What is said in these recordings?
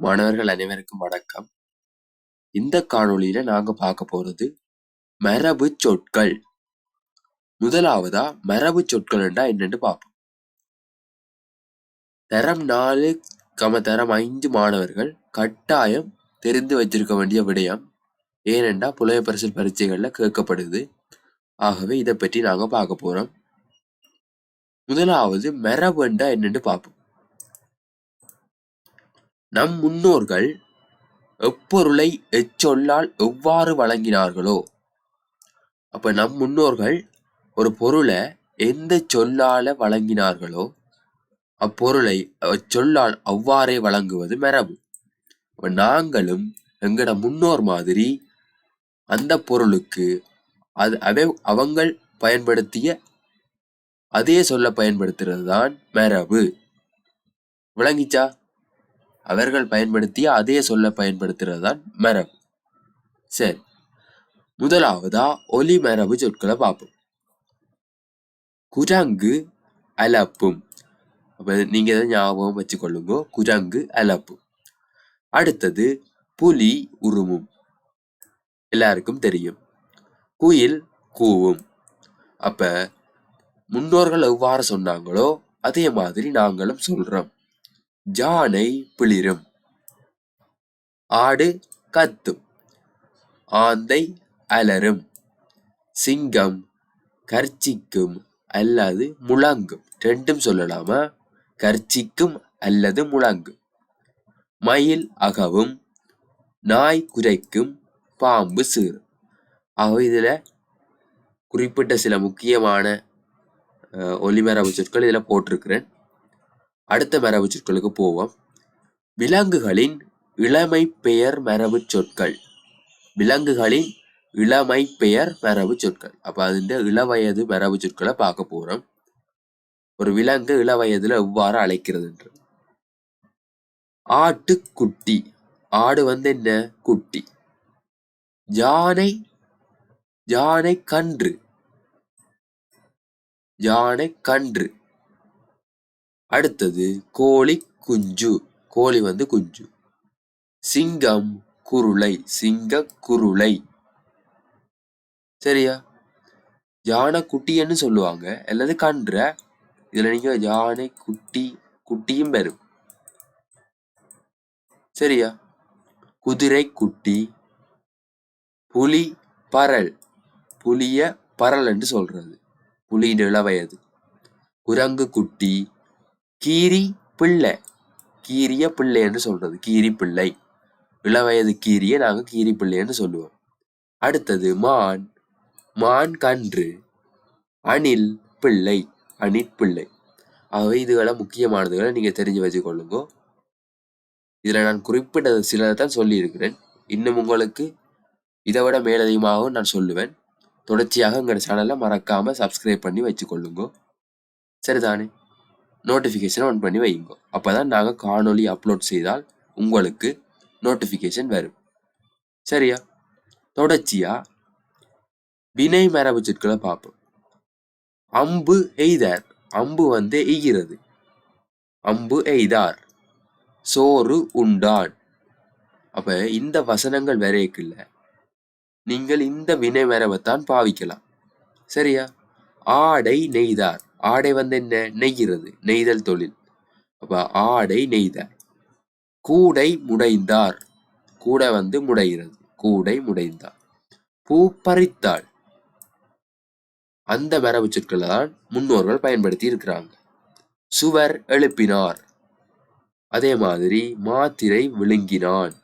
மாணவர்கள் அனைவருக்கும் வணக்கம். இந்த காணொளியில நாங்க பார்க்க போறது மரபு சொற்கள். முதலாவதா மரபு சொற்கள் என்றா என்னன்னு பார்ப்போம். தரம் நாலு கம தரம் ஐந்து மாணவர்கள் கட்டாயம் தெரிந்து வச்சிருக்க வேண்டிய விடயம். ஏனென்றா புலைய பரிசல் பரீட்சைகள்ல கேட்கப்படுது. ஆகவே இதை பற்றி நாங்க பார்க்க போறோம். முதலாவது மரபுண்டா என்னன்னு பார்ப்போம். நம் முன்னோர்கள் எப்பொருளை எச்சொல்லால் எவ்வாறு வழங்கினார்களோ? அப்ப நம் முன்னோர்கள் ஒரு பொருளை எந்த சொல்லால வழங்கினார்களோ அப்பொருளை சொல்லால் அவ்வாறே வழங்குவது மரபு. நாங்களும் எங்கட முன்னோர் மாதிரி அந்த பொருளுக்கு அது அவை அவங்கள் பயன்படுத்திய அதே சொல்ல பயன்படுத்துறது தான் மரபு. விளங்கிச்சா? அவர்கள் பயன்படுத்திய அதே சொல்ல பயன்படுத்துறது தான் மரபு. சரி முதலாவதா ஒலி மரபு சொற்களை பார்ப்போம். குரங்கு அலப்பும். அப்போ நீங்கள் எதை ஞாபகம் வச்சுக்கொள்ளுங்க குரங்கு அலப்பும். அடுத்தது புலி உருமும் எல்லாருக்கும் தெரியும். குயில் கூவும். அப்போ முன்னோர்கள் எவ்வாறு சொன்னாங்களோ அதே மாதிரி நாங்களும் சொல்கிறோம் ஜானை பிளிரும். ஆடு கத்தும். ஆந்தை அலரும். சிங்கம் கர்ச்சிக்கும் அல்லது முழங்கும். ரெண்டும் சொல்லலாமா? கர்ச்சிக்கும் அல்லது முழங்கும். மயில் அகவும் நாய் குரைக்கும் பாம்பு சீரும் ஆக இதில் குறிப்பிட்ட சில முக்கியமான ஒலிமரபு சொற்கள் இதில் போட்டிருக்கிறேன். அடுத்த மரபு சொற்களுக்கு போவோம். விலங்குகளின் இளமை பெயர் மரபு சொற்கள். விலங்குகளின் இளமை பெயர் மரபு சொற்கள். அப்ப அதுஇந்த இளவயது மரபு சொற்களை பார்க்க போறோம். ஒரு விலங்கு இளவயதுல எவ்வாறு அழைக்கிறது ஆட்டு குட்டி. ஆடு வந்து என்ன? குட்டி. ஜானை ஜானை கன்று. யானை கன்று. அடுத்தது கோழி குஞ்சு. கோழி வந்து குஞ்சு. சிங்கம் குருளை சிங்க குருளை. சரியா? யானை குட்டின்னு சொல்லுவாங்க. அல்லது கன்ற. இதுல நீங்க யானை குட்டி குட்டியும் பெறும் சரியா? குதிரை குட்டி புலி பரல். புலிய பரல் என்று சொல்றது. புலியின் இளவயது குரங்கு குட்டி கீரி பிள்ளை கீரிய பிள்ளை என்று சொல்றது. கீரி பிள்ளை இளவயது கீரிய நாங்கள் கீரி பிள்ளைன்னு சொல்லுவோம். அடுத்தது மான். மான் கன்று. அணில் பிள்ளை. அணிற்பிள்ளை ஆகவே இதுகளை முக்கியமானதுகளை நீங்கள் தெரிஞ்சு வச்சுக்கொள்ளுங்க இதில் நான் குறிப்பிட்ட சிலதை தான் சொல்லியிருக்கிறேன். இன்னும் உங்களுக்கு இதை விட மேலதிகமாகவும் நான் சொல்லுவேன். தொடர்ச்சியாக எங்களோட சேனலை மறக்காமல் சப்ஸ்கிரைப் பண்ணி வச்சுக்கொள்ளுங்க சரிதானே? நோட்டிஃபிகேஷன் ஆன் பண்ணி வைங்க அப்போ தான் நாங்கள் காணொலி அப்லோட் செய்தால் உங்களுக்கு நோட்டிஃபிகேஷன் வரும். சரியா? தொடர்ச்சியாக வினை மரபு சொற்களை பார்ப்போம். அம்பு எய்தார். அம்பு வந்து எய்கிறது. அம்பு எய்தார். சோறு உண்டான். அப்போ இந்த வசனங்கள் வரையக்குள்ள நீங்கள் இந்த வினை மரபைத்தான் பாவிக்கலாம். சரியா? ஆடை நெய்தார். ஆடை வந்து என்ன? நெய்கிறது. நெய்தல் தொழில். அப்ப ஆடை நெய்தார் கூடை முடைந்தார். கூடை வந்து முடைகிறது. கூடை முடைந்தார். பூ பறித்தாள். அந்த மரபு சொற்களை தான் முன்னோர்கள் பயன்படுத்தி இருக்கிறாங்க. சுவர் எழுப்பினார். அதே மாதிரி மாத்திரை விழுங்கினான்.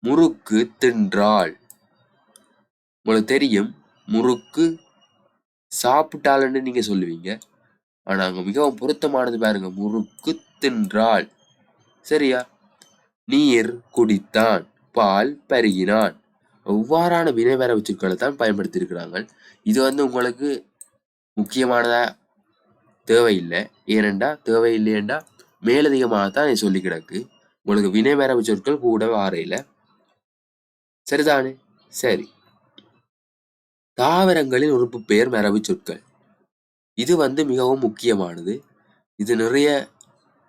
முறுக்கு தின்றாள். உங்களுக்கு தெரியும் முறுக்கு சாப்பிட்டாலன்னு நீங்கள் சொல்லுவீங்க. ஆனால் அங்கே மிகவும் பொருத்தமானது பாருங்க. முறுக்கு தின்றாள். சரியா? நீர் குடித்தான். பால் பருகினான். எவ்வாறான வேற சொற்களை தான் பயன்படுத்தியிருக்கிறாங்க இது வந்து உங்களுக்கு முக்கியமானதா? தேவையில்லை. ஏனெண்டா தேவையில்லையேண்டா மேலதிகமாக தான் சொல்லி கிடக்கு. உங்களுக்கு வினைவரவு சொற்கள் கூட வாரையில் சரிதானே? சரி. தாவரங்களின் உறுப்பு பெயர் மரபு சொற்கள். இது வந்து மிகவும் முக்கியமானது. இது நிறைய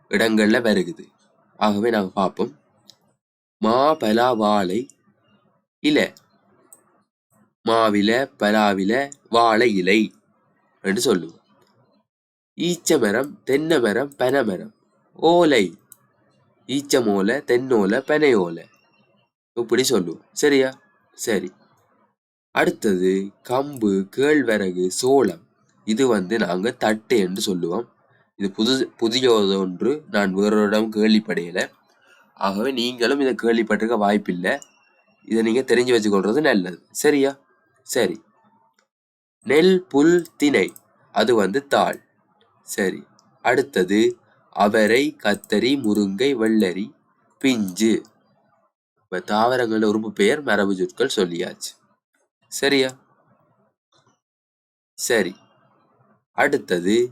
இடங்கள்ல வருகுது. ஆகவே நாங்கள் பார்ப்போம். மா பலா வாழை இலை. மாவில பலாவில வாழை இலை என்று சொல்லுவோம். ஈச்ச மரம் தென்னை மரம் பனை மரம். ஓலை ஈச்சமோலை தென்னோலை பனையோலை இப்படி சொல்லுவோம். சரியா? சரி. அடுத்தது கம்பு கேழ்வரகு சோளம். இது வந்து நாங்கள் தட்டு என்று சொல்லுவோம். இது புது புதிய ஒன்று நான் வேறொரிடம் கேள்விப்படையலை. ஆகவே நீங்களும் இதை கேள்விப்பட்டிருக்க வாய்ப்பில்லை. இதை நீங்கள் தெரிஞ்சு வச்சுக்கொள்றது நல்லது. சரியா? சரி. நெல் புல் திணை அது வந்து தாள். சரி. அடுத்தது அவரை கத்தரி முருங்கை வெள்ளரி பிஞ்சு. இப்போ தாவரங்களில் உறுப்பு பெயர் மரபு சொற்கள் சொல்லியாச்சு. சரியா? சரி. அடுத்தது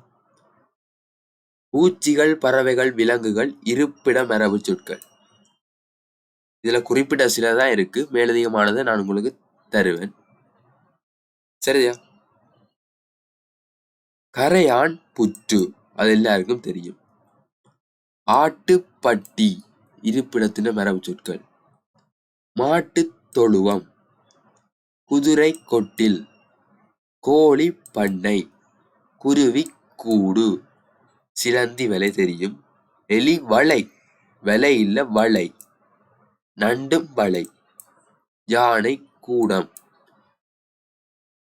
பூச்சிகள் பறவைகள் விலங்குகள் இருப்பிட மரபு சொற்கள். இதுல குறிப்பிட்ட சில தான் இருக்கு. மேலதிகமானதை நான் உங்களுக்கு தருவேன். சரியா? கரையான் புற்று. அது எல்லாருக்கும் தெரியும். ஆட்டுப்பட்டி. இருப்பிடத்தின மரபு சொற்கள். மாட்டுத் தொழுவம். குதிரை கொட்டில். கோழி பண்ணை. குருவி கூடு. சிலந்தி வலை தெரியும். எலி வலை. வலை இல்ல வலை. நண்டும் வலை. யானை கூடம்.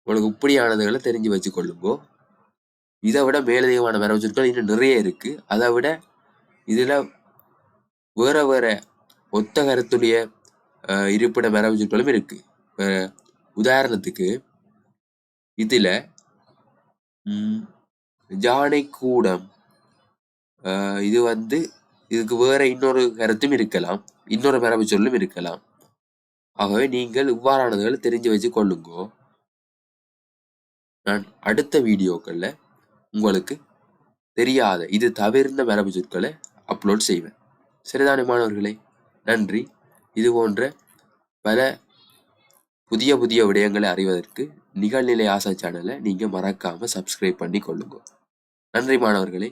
உங்களுக்கு இப்படியானதுகளை தெரிஞ்சு வச்சுக்கொள்ளுங்கோ. இதை விட மேலதிகமான மரபு சொற்கள் இன்னும் நிறைய இருக்கு. அதை விட இதுல வேற வேற ஒத்த கருத்துடைய இருப்பிட மரபு சொற்களும் இருக்கு. உதாரணத்துக்கு இதுல ம், கூடம் இது வந்து இதுக்கு வேற இன்னொரு கருத்தும் இருக்கலாம். இன்னொரு மரபு சொல்லும் இருக்கலாம். ஆகவே நீங்கள் இவ்வாறானதுகளை தெரிஞ்சு வச்சு கொள்ளுங்கோ. நான் அடுத்த வீடியோக்களில் உங்களுக்கு தெரியாத இது தவிர்ந்த மரபு சொற்களை அப்லோட் செய்வேன். சரிதானே மாணவர்களே நன்றி. இது போன்ற பல புதிய புதிய விடயங்களை அறிவதற்கு நிகழ்நிலை ஆசா சேனலை நீங்கள் மறக்காமல் சப்ஸ்கிரைப் பண்ணி கொள்ளுங்க நன்றி மாணவர்களே.